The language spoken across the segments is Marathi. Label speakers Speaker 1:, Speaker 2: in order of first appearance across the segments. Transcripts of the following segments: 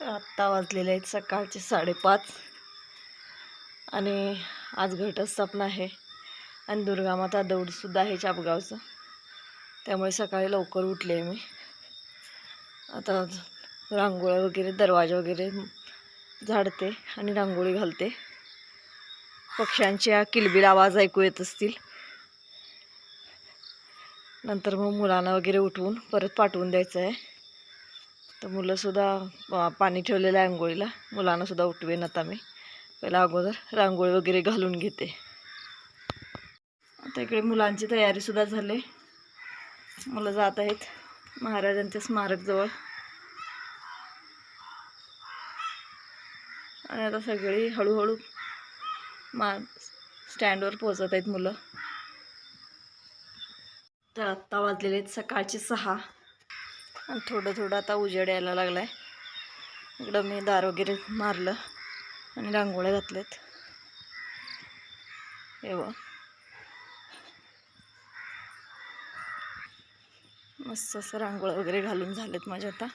Speaker 1: तर आत्ता वाजलेले आहेत सकाळचे साडेपाच. आणि आज घटस्थापना आहे. आणि दुर्गामाता दौडसुद्धा आहे चापगावचं. त्यामुळे सकाळी लवकर उठले आहे मी. आता रांगोळ्या वगैरे दरवाजा वगैरे झाडते आणि रांगोळी घालते. पक्ष्यांच्या किलबिल आवाज ऐकू येत असतील. नंतर मग मुलांना वगैरे उठवून परत पाठवून द्यायचं आहे तर मुलंसुद्धा पा- पाणी ठेवलेलं आहे आंघोळीला. मुलांनासुद्धा उठवेन आता मी. पहिला अगोदर रांगोळी वगैरे घालून घेते. आता इकडे मुलांची तयारीसुद्धा झाली. मुलं जात आहेत महाराजांच्या स्मारकजवळ. आणि आता सगळी हळूहळू मा स्टँडवर पोचत आहेत मुलं. तर आत्ता वाजलेले आहेत सकाळचे सहा. आणि थोडं थोडं आता उजेड यायला लागला आहे इकडं मी दार वगैरे मारलं आणि रांगोळ्या घातल्यात. हे मस्त असं रांगोळ्या वगैरे घालून झालेत माझ्या आता.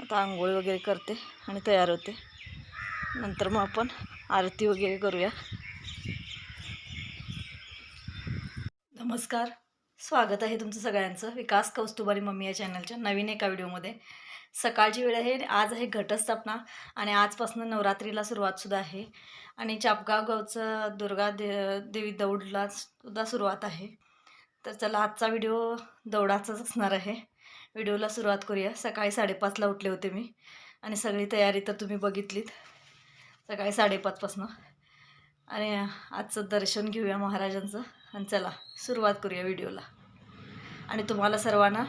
Speaker 1: आता आंघोळी वगैरे करते आणि तयार होते. नंतर मग आपण आरती वगैरे करूया. नमस्कार. स्वागत आहे तुमचं सगळ्यांचं. विकास कौस्तुभारी मम्मी या चॅनलच्या नवीन एका व्हिडिओमध्ये. सकाळची वेळ आहे आज आहे घटस्थापना आणि आजपासून नवरात्रीला सुरुवातसुद्धा आहे. आणि चापगाव गावचं दुर्गा दे देवी दौडला सुद्धा सुरुवात आहे. तर चला आजचा व्हिडिओ दौडाचाच असणार आहे. व्हिडिओला सुरुवात करूया. सकाळी साडेपाचला उठले होते मी आणि सगळी तयारी तर तुम्ही बघितलीत. सकाळी साडेपाचपासनं. आणि आजचं दर्शन घेऊया महाराजांचं. आणि चला सुरुवात करूया व्हिडिओला. आणि तुम्हाला सर्वांना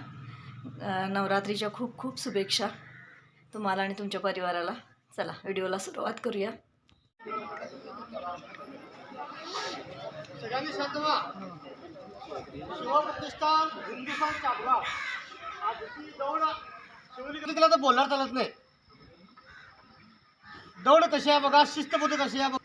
Speaker 1: नवरात्रीच्या खूप खूप शुभेच्छा. तुम्हाला आणि तुमच्या परिवाराला. चला व्हिडिओला सुरुवात करूया.
Speaker 2: सगळ्यांनी शिवप्रतिष्ठान हिंदुस्थान चापगाव दौड शिवलिंगाला तर बोलणार चालत नाही. दौड कशी आहे बघा शिस्तबद्ध कशी आहे बघा.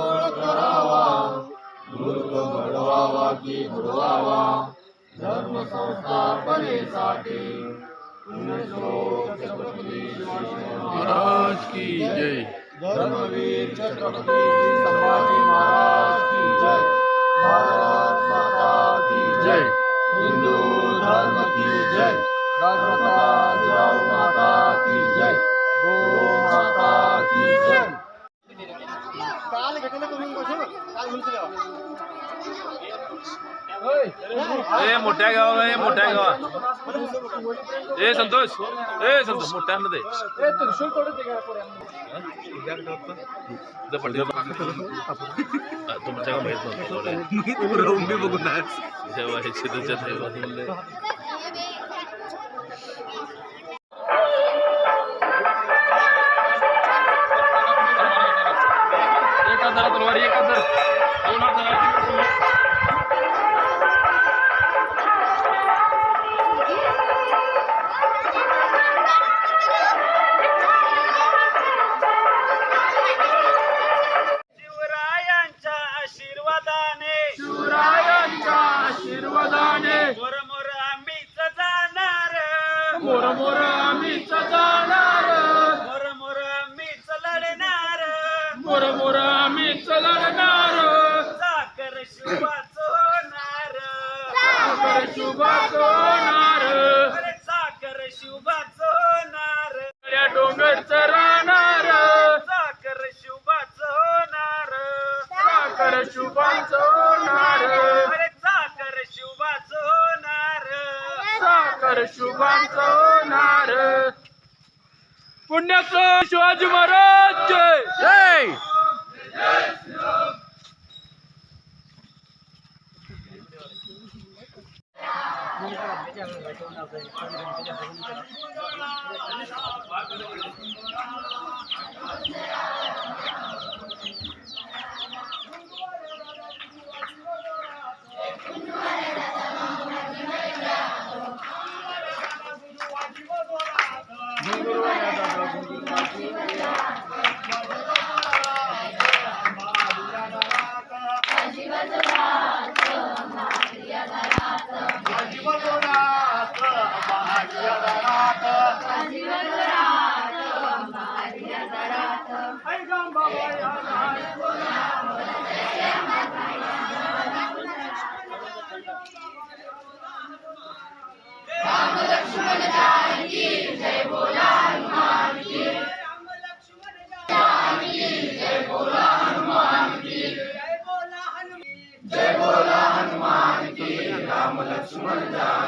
Speaker 3: म्हणजे महाराज की जय।
Speaker 2: धर्मवीर छत्रपती संभाजी महाराज की जय। भारत माता की जय। हिंदू धर्म की जय। राजमाता माता की जय। गो माता की जय। काल करून बसू काल म्हणतो
Speaker 3: ए मोठ्या गावा ए मोठ्या गावा ए संतोष. ए संतोष मोठ्या दे तुमच्या माहीत नव्हतं. बघून
Speaker 4: आशीर्वादाने मोर मोर आम्हीच जाणार.
Speaker 2: मोर मोर आम्हीच जाणार.
Speaker 4: मोर मोर आम्हीच लढणार.
Speaker 2: मोर मोर आम्हीच लढणार.
Speaker 4: साखर शिवाच होणार.
Speaker 2: साखर शुभाच होणार.
Speaker 4: साखर शिवाच होणार.
Speaker 2: डोंगरच
Speaker 4: साखर
Speaker 2: शुभांच होणार. पुण्याच शिवाजी महाराज जय. जय
Speaker 5: गुरुवारी Smyrna.